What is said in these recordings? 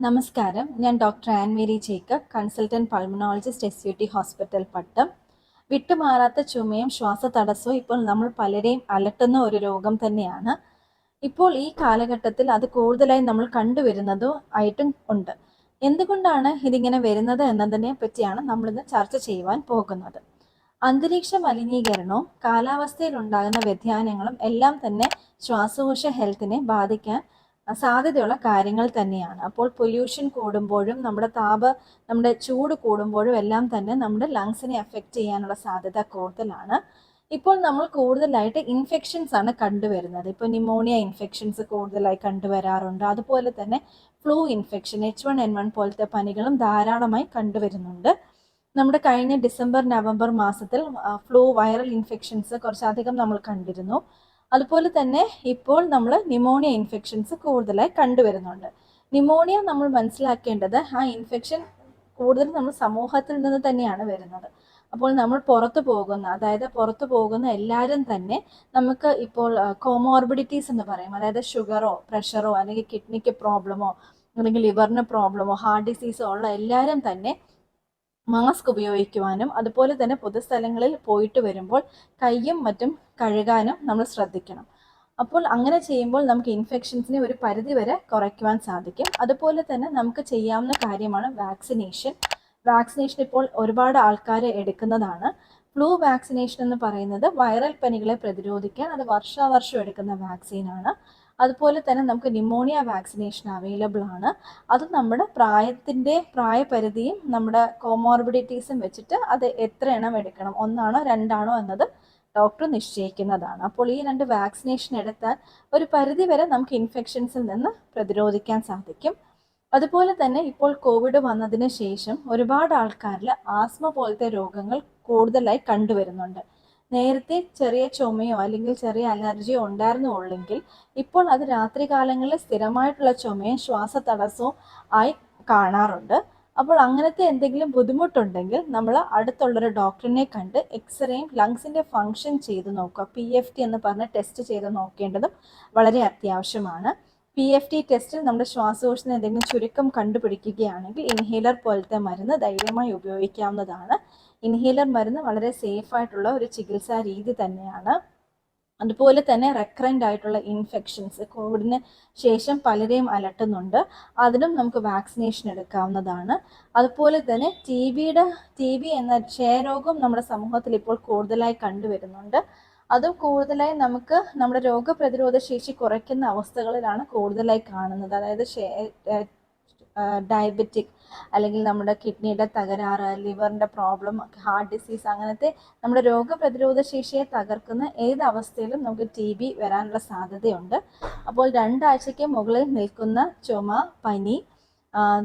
നമസ്കാരം. ഞാൻ doctor Annmary Jacob consultant pulmonologist S U T hospital Pattom. വിട്ടുമാറാത്ത ചുമയും ശ്വാസതടസ്സവും ഇപ്പോൾ നമ്മൾ പലരെയും അലട്ടുന്ന ഒരു രോഗം തന്നെയാണ്. ഇപ്പോൾ ഈ കാലഘട്ടത്തിൽ അത് കൂടുതലായി നമ്മൾ കണ്ടുവരുന്നതും ആയിട്ടും ഉണ്ട്. എന്തുകൊണ്ടാണ് ഇതിങ്ങനെ വരുന്നത് എന്നതിനെ പറ്റിയാണ് നമ്മളിന്ന് ചർച്ച ചെയ്യുവാൻ പോകുന്നത്. അന്തരീക്ഷ മലിനീകരണവും കാലാവസ്ഥയിൽ ഉണ്ടാകുന്ന വ്യതിയാനങ്ങളും എല്ലാം തന്നെ ശ്വാസകോശ ഹെൽത്തിനെ ബാധിക്കാൻ സാധ്യതയുള്ള കാര്യങ്ങൾ തന്നെയാണ്. അപ്പോൾ പൊല്യൂഷൻ കൂടുമ്പോഴും നമ്മുടെ താപ നമ്മുടെ ചൂട് കൂടുമ്പോഴും എല്ലാം തന്നെ നമ്മുടെ ലങ്സിനെ എഫക്റ്റ് ചെയ്യാനുള്ള സാധ്യത കൂടുതലാണ്. ഇപ്പോൾ നമ്മൾ കൂടുതലായിട്ട് ഇൻഫെക്ഷൻസ് ആണ് കണ്ടുവരുന്നത്. ഇപ്പോൾ ന്യൂമോണിയ ഇൻഫെക്ഷൻസ് കൂടുതലായി കണ്ടുവരാറുണ്ട്. അതുപോലെ തന്നെ flu infection H one N one പോലത്തെ പനികളും ധാരാളമായി കണ്ടുവരുന്നുണ്ട്. നമ്മുടെ കഴിഞ്ഞ ഡിസംബർ നവംബർ മാസത്തിൽ ഫ്ലൂ വൈറൽ ഇൻഫെക്ഷൻസ് കുറച്ചധികം നമ്മൾ കണ്ടിരുന്നു. അതുപോലെ തന്നെ ഇപ്പോൾ നമ്മൾ ന്യൂമോണിയ ഇൻഫെക്ഷൻസ് കൂടുതലായി കണ്ടുവരുന്നുണ്ട്. ന്യൂമോണിയ നമ്മൾ മനസ്സിലാക്കേണ്ടത് ആ ഇൻഫെക്ഷൻ കൂടുതലും നമ്മൾ സമൂഹത്തിൽ നിന്ന് തന്നെയാണ് വരുന്നത്. അപ്പോൾ നമ്മൾ പുറത്തു പോകുന്ന അതായത് പുറത്തു പോകുന്ന എല്ലാവരും തന്നെ നമുക്ക് ഇപ്പോൾ കോമോർബിഡിറ്റീസ് എന്ന് പറയും. അതായത് ഷുഗറോ പ്രഷറോ അല്ലെങ്കിൽ കിഡ്നിക്ക് പ്രോബ്ലമോ അല്ലെങ്കിൽ ലിവറിന് പ്രോബ്ലമോ ഹാർട്ട് ഡിസീസോ ഉള്ള എല്ലാവരും തന്നെ മാസ്ക് ഉപയോഗിക്കുവാനും അതുപോലെ തന്നെ പൊതുസ്ഥലങ്ങളിൽ പോയിട്ട് വരുമ്പോൾ കയ്യും മറ്റും കഴുകാനും നമ്മൾ ശ്രദ്ധിക്കണം. അപ്പോൾ അങ്ങനെ ചെയ്യുമ്പോൾ നമുക്ക് ഇൻഫെക്ഷൻസിനെ ഒരു പരിധി വരെ കുറയ്ക്കുവാൻ സാധിക്കും. അതുപോലെ തന്നെ നമുക്ക് ചെയ്യാവുന്ന കാര്യമാണ് വാക്സിനേഷൻ വാക്സിനേഷൻ ഇപ്പോൾ ഒരുപാട് ആൾക്കാർ എടുക്കുന്നതാണ്. ഫ്ലൂ വാക്സിനേഷൻ എന്ന് പറയുന്നത് വൈറൽ പനികളെ പ്രതിരോധിക്കാൻ അത് വർഷാവർഷം എടുക്കുന്ന വാക്സിനാണ് അതുപോലെ തന്നെ നമുക്ക് ന്യൂമോണിയ വാക്സിനേഷൻ അവൈലബിൾ ആണ്. അത് നമ്മുടെ പ്രായത്തിന്റെ പ്രായപരിധിയും നമ്മുടെ കോമോർബിഡിറ്റീസും വെച്ചിട്ട് അത് എത്ര എണ്ണം എടുക്കണം ഒന്നാണോ രണ്ടാണോ എന്നത് ഡോക്ടർ നിശ്ചയിക്കുന്നതാണ്. അപ്പോൾ ഈ രണ്ട് വാക്സിനേഷൻ എടുത്താൽ ഒരു പരിധി വരെ നമുക്ക് ഇൻഫെക്ഷൻസിൽ നിന്ന് പ്രതിരോധിക്കാൻ സാധിക്കും. അതുപോലെ തന്നെ ഇപ്പോൾ കോവിഡ് വന്നതിന് ശേഷം ഒരുപാട് ആൾക്കാരിൽ ആസ്മ പോലത്തെ രോഗങ്ങൾ കൂടുതലായി കണ്ടുവരുന്നുണ്ട്. നേരത്തെ ചെറിയ ചുമയോ അല്ലെങ്കിൽ ചെറിയ അലർജിയോ ഉണ്ടായിരുന്നുള്ളെങ്കിൽ ഇപ്പോൾ അത് രാത്രി കാലങ്ങളിൽ സ്ഥിരമായിട്ടുള്ള ചുമയും ശ്വാസതടസ്സവും ആയി കാണാറുണ്ട്. അപ്പോൾ അങ്ങനത്തെ എന്തെങ്കിലും ബുദ്ധിമുട്ടുണ്ടെങ്കിൽ നമ്മൾ അടുത്തുള്ളൊരു ഡോക്ടറിനെ കണ്ട് എക്സ്റേയും ലങ്സിന്റെ ഫങ്ഷൻ ചെയ്ത് നോക്കുക. പി എഫ് ടി എന്ന് പറഞ്ഞ് ടെസ്റ്റ് ചെയ്ത് നോക്കേണ്ടതും വളരെ അത്യാവശ്യമാണ്. പി എഫ് ടി ടെസ്റ്റിൽ നമ്മുടെ ശ്വാസകോശത്തിന് എന്തെങ്കിലും ചുരുക്കം കണ്ടുപിടിക്കുകയാണെങ്കിൽ ഇൻഹേലർ പോലത്തെ മരുന്ന് ധൈര്യമായി ഉപയോഗിക്കാവുന്നതാണ്. ഇൻഹേലർ മരുന്ന് വളരെ സേഫ് ആയിട്ടുള്ള ഒരു ചികിത്സാ രീതി തന്നെയാണ്. അതുപോലെ തന്നെ റെക്കറന്റ് ആയിട്ടുള്ള ഇൻഫെക്ഷൻസ് കോവിഡിന് ശേഷം പലരെയും അലട്ടുന്നുണ്ട്. അതിനും നമുക്ക് വാക്സിനേഷൻ എടുക്കാവുന്നതാണ്. അതുപോലെ തന്നെ ടി ബിയുടെ ടി ബി എന്ന ക്ഷയരോഗം നമ്മുടെ സമൂഹത്തിൽ ഇപ്പോൾ കൂടുതലായി കണ്ടുവരുന്നുണ്ട്. അതും കൂടുതലായി നമുക്ക് നമ്മുടെ രോഗപ്രതിരോധ ശേഷി കുറയ്ക്കുന്ന അവസ്ഥകളിലാണ് കൂടുതലായി കാണുന്നത്. അതായത് ഡയബറ്റിക് അല്ലെങ്കിൽ നമ്മുടെ കിഡ്നിയുടെ തകരാറ് ലിവറിന്റെ പ്രോബ്ലം ഹാർട്ട് ഡിസീസ് അങ്ങനത്തെ നമ്മുടെ രോഗപ്രതിരോധ ശേഷിയെ തകർക്കുന്ന ഏത് അവസ്ഥയിലും നമുക്ക് ടി ബി വരാനുള്ള സാധ്യതയുണ്ട്. അപ്പോൾ രണ്ടാഴ്ചയ്ക്ക് മുകളിൽ നിൽക്കുന്ന ചുമ പനി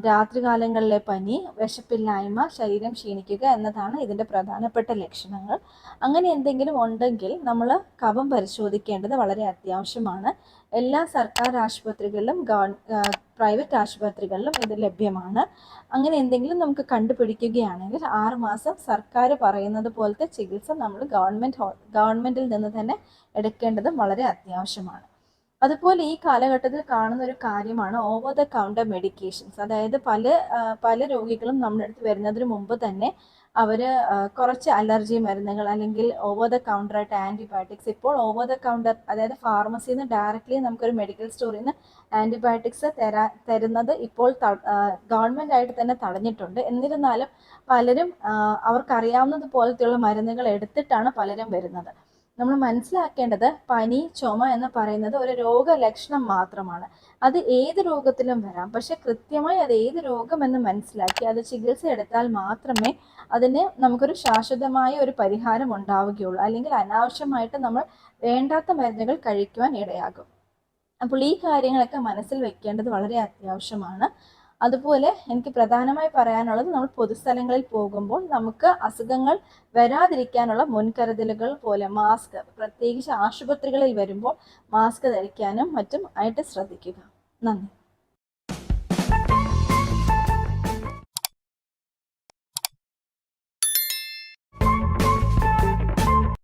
രാത്രികാലങ്ങളിലെ പനി വിശപ്പില്ലായ്മ ശരീരം ക്ഷീണിക്കുക എന്നതാണ് ഇതിന്റെ പ്രധാനപ്പെട്ട ലക്ഷണങ്ങൾ. അങ്ങനെ എന്തെങ്കിലും ഉണ്ടെങ്കിൽ നമ്മൾ കഫം പരിശോധിക്കേണ്ടത് വളരെ അത്യാവശ്യമാണ്. എല്ലാ സർക്കാർ ആശുപത്രികളിലും പ്രൈവറ്റ് ആശുപത്രികളിലും ഇത് ലഭ്യമാണ്. അങ്ങനെ എന്തെങ്കിലും നമുക്ക് കണ്ടുപിടിക്കുകയാണെങ്കിൽ ആറുമാസം സർക്കാർ പറയുന്നത് പോലത്തെ ചികിത്സ നമ്മൾ ഗവൺമെന്റ് ഗവൺമെന്റിൽ നിന്ന് തന്നെ എടുക്കേണ്ടത് വളരെ അത്യാവശ്യമാണ്. അതുപോലെ ഈ കാലഘട്ടത്തിൽ കാണുന്ന ഒരു കാര്യമാണ് ഓവർ ദ കൗണ്ടർ മെഡിക്കേഷൻസ് അതായത് പല പല രോഗികളും നമ്മുടെ അടുത്ത് വരുന്നതിന് മുമ്പ് തന്നെ അവർ കുറച്ച് അലർജി മരുന്നുകൾ അല്ലെങ്കിൽ ഓവർ ദ കൗണ്ടർ ആയിട്ട് ആന്റിബയോട്ടിക്സ് ഇപ്പോൾ ഓവർ ദ കൗണ്ടർ അതായത് ഫാർമസിയിൽ നിന്ന് ഡയറക്റ്റ്ലി നമുക്കൊരു മെഡിക്കൽ സ്റ്റോറിൽ നിന്ന് ആന്റിബയോട്ടിക്സ് തരാ തരുന്നത് ഇപ്പോൾ ഗവൺമെന്റ് ആയിട്ട് തന്നെ തടഞ്ഞിട്ടുണ്ട്. എന്നിരുന്നാലും പലരും അവർക്കറിയാവുന്നത് പോലത്തെയുള്ള മരുന്നുകൾ എടുത്തിട്ടാണ് പലരും വരുന്നത്. നമ്മൾ മനസ്സിലാക്കേണ്ടത് പനി ചുമ എന്ന് പറയുന്നത് ഒരു രോഗലക്ഷണം മാത്രമാണ്. അത് ഏത് രോഗത്തിലും വരാം. പക്ഷെ കൃത്യമായി അത് ഏത് രോഗമെന്ന് മനസ്സിലാക്കി അത് ചികിത്സ എടുത്താൽ മാത്രമേ അതിന് നമുക്കൊരു ശാശ്വതമായ ഒരു പരിഹാരം ഉണ്ടാവുകയുള്ളൂ. അല്ലെങ്കിൽ അനാവശ്യമായിട്ട് നമ്മൾ വേണ്ടാത്ത മരുന്നുകൾ കഴിക്കുവാൻ ഇടയാകും. അപ്പോൾ ഈ കാര്യങ്ങളൊക്കെ മനസ്സിൽ വെക്കേണ്ടത് വളരെ അത്യാവശ്യമാണ്. അതുപോലെ എനിക്ക് പ്രധാനമായി പറയാനുള്ളത് നമ്മൾ പൊതുസ്ഥലങ്ങളിൽ പോകുമ്പോൾ നമുക്ക് അസുഖങ്ങൾ വരാതിരിക്കാനുള്ള മുൻകരുതലുകൾ പോലെ മാസ്ക് പ്രത്യേകിച്ച് ആശുപത്രികളിൽ വരുമ്പോൾ മാസ്ക് ധരിക്കാനും മറ്റും ആയിട്ട് ശ്രദ്ധിക്കുക. നന്ദി.